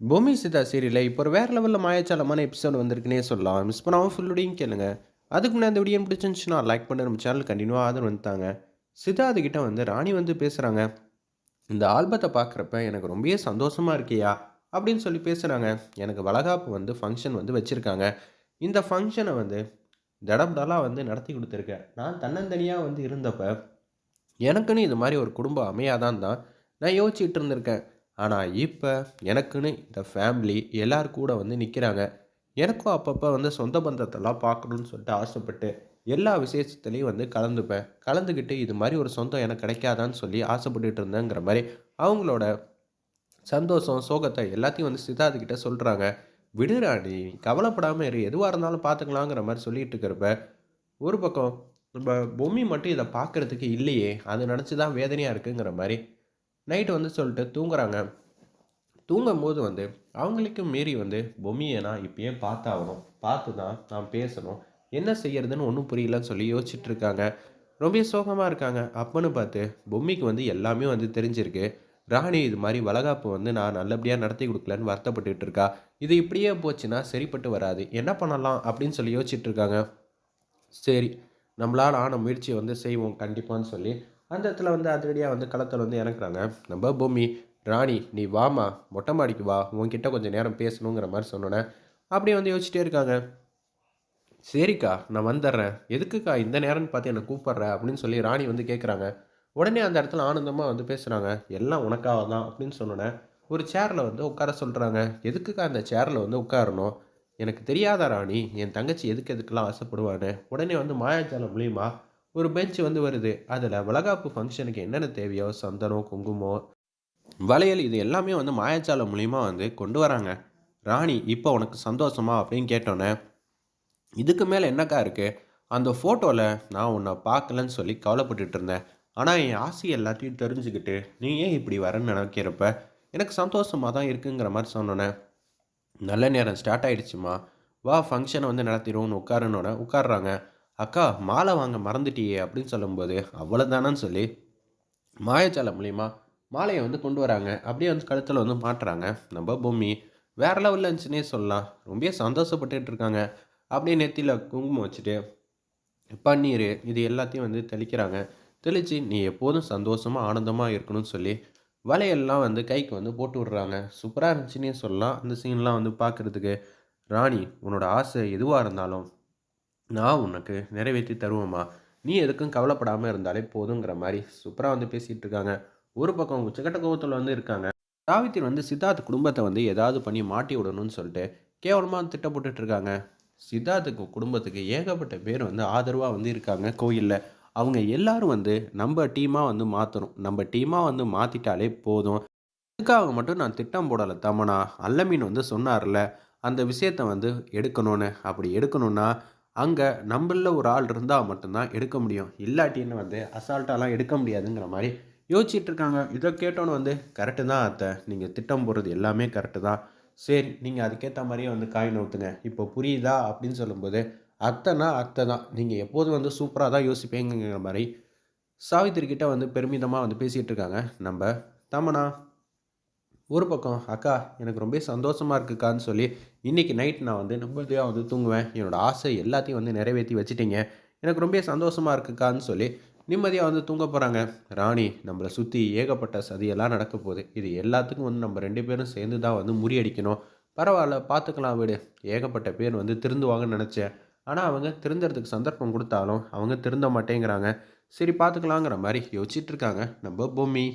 பூமி சிதா சீரியலில் இப்போ ஒரு வேறு லெவலில் மாயச்சாலமான எபிசோட் வந்திருக்குன்னே சொல்லலாம். மிஸ் பண்ணாமல் ஃபுல்லோடையும் கேளுங்க. அதுக்கு முன்னாடி அந்த வீடியோ பிடிச்சிருந்துச்சுன்னா லைக் பண்ண நம்ம சேனல் கண்டினியூவாக ஆதரவு வந்துட்டாங்க சிதா கிட்ட வந்து ராணி வந்து பேசுகிறாங்க இந்த ஆல்பத்தை பார்க்குறப்ப எனக்கு ரொம்பவே சந்தோஷமாக இருக்கியா? அப்படின்னு சொல்லி பேசுகிறாங்க எனக்கு வளகாப்பு வந்து ஃபங்க்ஷன் வந்து வச்சுருக்காங்க. இந்த ஃபங்க்ஷனை வந்து தடபடலாக வந்து நடத்தி கொடுத்துருக்கேன் நான் தன்னந்தனியாக வந்து இருந்தப்போ எனக்குன்னு இது மாதிரி ஒரு குடும்பம் அமையாதான் தான் நான் யோசிச்சுட்டு இருந்திருக்கேன். ஆனால் இப்போ எனக்குன்னு இந்த ஃபேமிலி எல்லார் கூட வந்து நிற்கிறாங்க எனக்கும் அப்பப்போ வந்து சொந்த பந்தத்தெல்லாம் பார்க்கணுன்னு சொல்லிட்டு ஆசைப்பட்டு எல்லா விசேஷத்துலேயும் வந்து கலந்துப்பேன். கலந்துக்கிட்டு இது மாதிரி ஒரு சொந்தம் எனக்கு கிடைக்காதான்னு சொல்லி ஆசைப்பட்டுட்டு இருந்தேங்கிற மாதிரி அவங்களோட சந்தோஷம் சோகத்தை எல்லாத்தையும் வந்து சித்தார்த்துக்கிட்ட சொல்கிறாங்க விடுறா நீ கவலைப்படாமல் இரு. எதுவாக இருந்தாலும் பார்த்துக்கலாங்கிற மாதிரி சொல்லிட்டு இருக்கிறப்ப ஒரு பக்கம் நம்ம பொம்மி மட்டும் இதை பார்க்குறதுக்கு இல்லையே. அது நினச்சி தான் வேதனையாக இருக்குங்கிற மாதிரி நைட்டு வந்து சொல்லிட்டு தூங்குறாங்க. தூங்கும்போது வந்து அவங்களுக்கும் மீறி வந்து பொம்மியை நான் இப்பயே பார்த்தாகணும். பார்த்து தான் நான் பேசணும். என்ன செய்யறதுன்னு ஒன்றும் புரியலன்னு சொல்லி யோசிச்சுட்டு இருக்காங்க ரொம்ப சோகமாக இருக்காங்க. அப்பன்னு பார்த்து பொம்மிக்கு வந்து எல்லாமே வந்து தெரிஞ்சிருக்கு. ராணி இது மாதிரி வளகாப்பு வந்து நான் நல்லபடியாக நடத்தி கொடுக்கலன்னு வருத்தப்பட்டுட்டு இருக்கா இது இப்படியே போச்சுன்னா சரிப்பட்டு வராது. என்ன பண்ணலாம் அப்படின்னு சொல்லி யோசிச்சுட்டு இருக்காங்க சரி நம்மளால் ஆன முயற்சியை வந்து செய்வோம் கண்டிப்பான்னு சொல்லி அந்த இடத்துல வந்து அதிரடியாக வந்து களத்தில் வந்து இறக்குறாங்க நம்ம பூமி ராணி நீ வாமா மொட்டை மாடிக்கு வா உன்கிட்ட கொஞ்சம் நேரம் பேசணுங்கிற மாதிரி சொன்னோன்னே அப்படியே வந்து யோசிச்சிட்டே இருக்காங்க. சரிக்கா நான் வந்துடுறேன். எதுக்குக்கா இந்த நேரம்னு பார்த்து என்னை கூப்பிட்ற அப்படின்னு சொல்லி ராணி வந்து கேட்குறாங்க உடனே அந்த இடத்துல ஆனந்தமாக வந்து பேசுகிறாங்க எல்லாம் உனக்காக தான் அப்படின்னு சொன்னோன்னே ஒரு சேரில் வந்து உட்கார சொல்கிறாங்க எதுக்குக்கா அந்த சேரில் வந்து உட்காரணும்? எனக்கு தெரியாத ராணி? என் தங்கச்சி எதுக்கு எதுக்கெல்லாம் ஆசைப்படுவான்னு? உடனே வந்து மாயாஜாலம் மூலியமாக ஒரு பெஞ்ச் வந்து வருது. அதில் வளகாப்பு ஃபங்க்ஷனுக்கு என்னென்ன தேவையோ சந்தனம் குங்குமம் வளையல் இது எல்லாமே வந்து மாயச்சாலை மூலிமா வந்து கொண்டு வராங்க. ராணி இப்போ உனக்கு சந்தோஷமா? அப்படின்னு கேட்டோன்னே இதுக்கு மேலே என்னக்கா இருக்குது அந்த ஃபோட்டோவில் நான் உன்னை பார்க்கலன்னு சொல்லி கவலைப்பட்டுட்டு இருந்தேன். ஆனால் என் ஆசை எல்லாத்தையும் தெரிஞ்சுக்கிட்டு நீ ஏன் இப்படி வரேன்னு நினைக்கிறப்ப எனக்கு சந்தோஷமாக தான் இருக்குங்கிற மாதிரி சொன்னோன்னே நல்ல நேரம் ஸ்டார்ட் ஆகிடுச்சுமா வா ஃபங்க்ஷனை வந்து நடத்திடுவோன்னு உட்காருனோட உட்காடுறாங்க அக்கா மாலை வாங்க மறந்துட்டியே அப்படின்னு சொல்லும்போது அவ்வளோதானு சொல்லி மாயச்சாலம் மூலிமா மாலையை வந்து கொண்டு வராங்க. அப்படியே வந்து கழுத்தில் வந்து மாட்டுறாங்க. நம்ம பூமி வேற லெவலில் இருந்துச்சுன்னே சொல்லலாம். ரொம்ப சந்தோஷப்பட்டுட்டு இருக்காங்க. அப்படியே நெத்தியில் குங்குமம் வச்சுட்டு பன்னீர் இது எல்லாத்தையும் வந்து தெளிக்கிறாங்க. தெளித்து நீ எப்போதும் சந்தோஷமாக ஆனந்தமாக இருக்கணும்னு சொல்லி வலையெல்லாம் வந்து கைக்கு வந்து போட்டு விட்றாங்க. சூப்பராக இருந்துச்சுன்னே சொல்லலாம். அந்த சீன்லாம் வந்து பார்க்குறதுக்கு ராணி உன்னோட ஆசை எதுவாக இருந்தாலும் நான் உனக்கு நிறைவேற்றி தருவோம்மா. நீ எதுக்கும் கவலைப்படாமல் இருந்தாலே போதுங்கிற மாதிரி சூப்பராக வந்து பேசிகிட்டு இருக்காங்க. ஒரு பக்கம் உச்சக்கட்ட கோபத்தில் வந்து இருக்காங்க. சாவித்திரி வந்து சித்தார்த் குடும்பத்தை வந்து ஏதாவது பண்ணி மாட்டி விடணும்னு சொல்லிட்டு கேவலமாக திட்டப்பட்டுட்டு இருக்காங்க. சித்தார்த்துக்கு குடும்பத்துக்கு ஏகப்பட்ட பேர் வந்து ஆதரவாக வந்து இருக்காங்க கோயிலில். அவங்க எல்லாரும் வந்து நம்ம டீமாக வந்து மாற்றணும் நம்ம டீமாக வந்து மாற்றிட்டாலே போதும். அதுக்காக மட்டும் நான் திட்டம் போடலை தமனா. அல்லமீன் வந்து சொன்னார்ல அந்த விஷயத்தை வந்து எடுக்கணும்னு. அப்படி எடுக்கணும்னா அங்கே நம்மளில் ஒரு ஆள் இருந்தால் மட்டும்தான் எடுக்க முடியும். இல்லாட்டின்னு வந்து அசால்ட்டாலாம் எடுக்க முடியாதுங்கிற மாதிரி யோசிச்சுட்டு இருக்காங்க. இதை கேட்டோன்னு வந்து கரெக்டு தான் அத்தை. நீங்கள் திட்டம் போடுறது எல்லாமே கரெக்டு தான். சரி நீங்கள் அதுக்கேற்ற மாதிரியே வந்து காயின் ஊற்றுங்க இப்போ புரியுதா? அப்படின்னு சொல்லும்போது அத்தைனா அத்தை தான். நீங்கள் எப்போதும் வந்து சூப்பராக தான் யோசிப்பேங்கிற மாதிரி சாவித்திரிக்கிட்ட வந்து பெருமிதமாக வந்து பேசிகிட்டு இருக்காங்க. நம்ம தமனா ஒரு பக்கம் அக்கா எனக்கு ரொம்ப சந்தோஷமாக இருக்குக்கான்னு சொல்லி இன்றைக்கி நைட் நான் வந்து நிம்மதியாக வந்து தூங்குவேன். என்னோடய ஆசை எல்லாத்தையும் வந்து நிறைவேற்றி வச்சுட்டீங்க. எனக்கு ரொம்ப சந்தோஷமாக இருக்குக்கான்னு சொல்லி நிம்மதியாக வந்து தூங்க போகிறாங்க ராணி நம்மளை சுற்றி ஏகப்பட்ட சதியெல்லாம் நடக்க போகுது. இது எல்லாத்துக்கும் வந்து நம்ம ரெண்டு பேரும் சேர்ந்து தான் வந்து முறியடிக்கணும். பரவாயில்ல பார்த்துக்கலாம் வீடு. ஏகப்பட்ட பேர் வந்து திருந்துவாங்கன்னு நினச்சேன். ஆனால் அவங்க திருந்துறதுக்கு சந்தர்ப்பம் கொடுத்தாலும் அவங்க திருந்த மாட்டேங்கிறாங்க. சரி பார்த்துக்கலாங்கிற மாதிரி யோசிச்சுட்டு இருக்காங்க நம்ம பொம்மி